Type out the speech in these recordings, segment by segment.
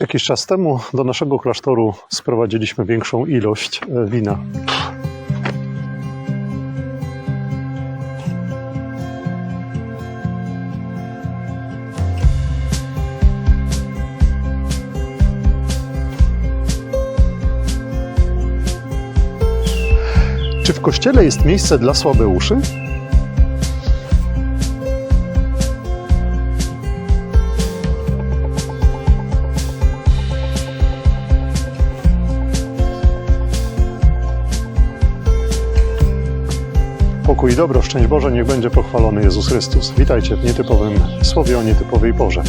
Jakiś czas temu do naszego klasztoru sprowadziliśmy większą ilość e, wina. Czy w kościele jest miejsce dla słabeuszy? Pokój i dobro, szczęść Boże, niech będzie pochwalony Jezus Chrystus. Witajcie w nietypowym słowie o nietypowej porze.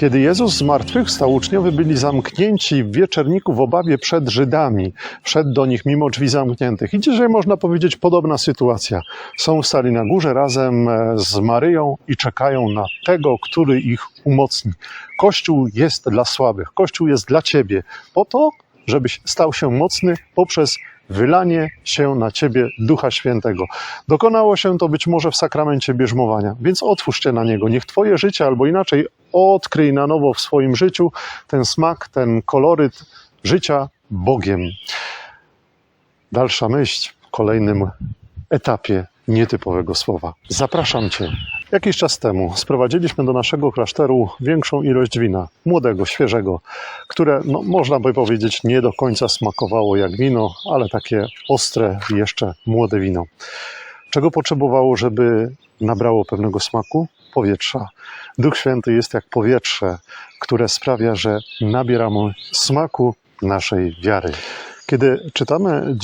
Kiedy Jezus zmartwychwstał, uczniowie byli zamknięci w wieczerniku w obawie przed Żydami. Wszedł do nich mimo drzwi zamkniętych. I dzisiaj można powiedzieć podobna sytuacja. Są w sali na górze razem e, z Maryją i czekają na tego, który ich umocni. Kościół jest dla słabych. Kościół jest dla ciebie. Po to, żebyś stał się mocny poprzez wylanie się na ciebie Ducha Świętego. Dokonało się to być może w sakramencie bierzmowania, więc otwórzcie na niego. Niech twoje życie, albo inaczej, odkryj na nowo w swoim życiu ten smak, ten koloryt życia Bogiem. Dalsza myśl w kolejnym etapie nietypowego słowa. Zapraszam Cię. Jakiś czas temu sprowadziliśmy do naszego klasztoru większą ilość wina, młodego, świeżego, które, no, można by powiedzieć, nie do końca smakowało jak wino, ale takie ostre, jeszcze młode wino. Czego potrzebowało, żeby nabrało pewnego smaku? Powietrza. Duch Święty jest jak powietrze, które sprawia, że nabieramy smaku naszej wiary. Kiedy czytamy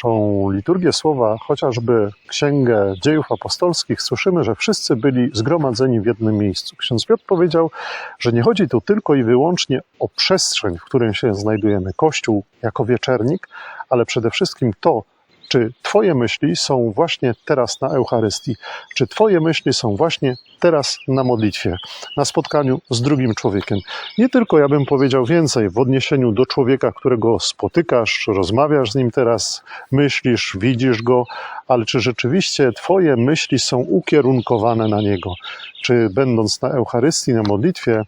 dzisiejszą liturgię słowa, chociażby Księgę Dziejów Apostolskich, słyszymy, że wszyscy byli zgromadzeni w jednym miejscu. Ksiądz Piotr powiedział, że nie chodzi tu tylko i wyłącznie o przestrzeń, w której się znajdujemy, Kościół jako wieczernik, ale przede wszystkim to, czy Twoje myśli są właśnie teraz na Eucharystii? Czy Twoje myśli są właśnie teraz na modlitwie, na spotkaniu z drugim człowiekiem? Nie tylko, ja bym powiedział więcej, w odniesieniu do człowieka, którego spotykasz, rozmawiasz z nim teraz, myślisz, widzisz go, ale czy rzeczywiście Twoje myśli są ukierunkowane na niego? Czy będąc na Eucharystii, na modlitwie,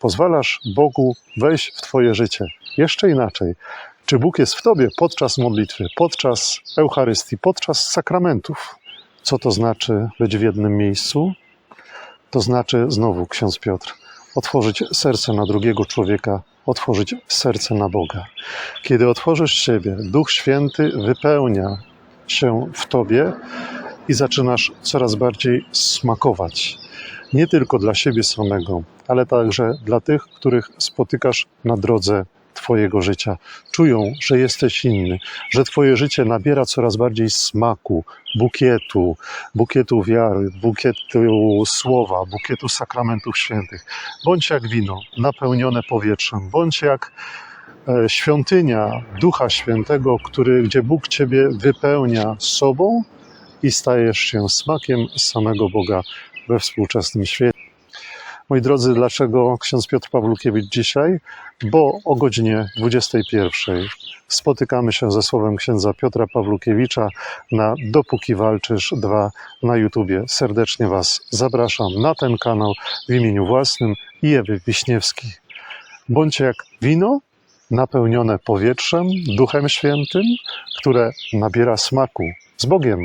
pozwalasz Bogu wejść w Twoje życie? Jeszcze inaczej. Czy Bóg jest w Tobie podczas modlitwy, podczas Eucharystii, podczas sakramentów? Co to znaczy być w jednym miejscu? To znaczy, znowu ksiądz Piotr, otworzyć serce na drugiego człowieka, otworzyć serce na Boga. Kiedy otworzysz siebie, Duch Święty wypełnia się w Tobie i zaczynasz coraz bardziej smakować. Nie tylko dla siebie samego, ale także dla tych, których spotykasz na drodze Twojego życia. Czują, że jesteś inny, że Twoje życie nabiera coraz bardziej smaku, bukietu, bukietu wiary, bukietu słowa, bukietu sakramentów świętych. Bądź jak wino, napełnione powietrzem, bądź jak e, świątynia Ducha Świętego, który, gdzie Bóg Ciebie wypełnia sobą i stajesz się smakiem samego Boga we współczesnym świecie. Moi drodzy, dlaczego ksiądz Piotr Pawlukiewicz dzisiaj? Bo o godzinie 21 spotykamy się ze słowem księdza Piotra Pawlukiewicza na Dopóki Walczysz 2 na YouTubie. Serdecznie Was zapraszam na ten kanał w imieniu własnym i Ewy Wiśniewskiej. Bądźcie jak wino napełnione powietrzem, Duchem Świętym, które nabiera smaku z Bogiem.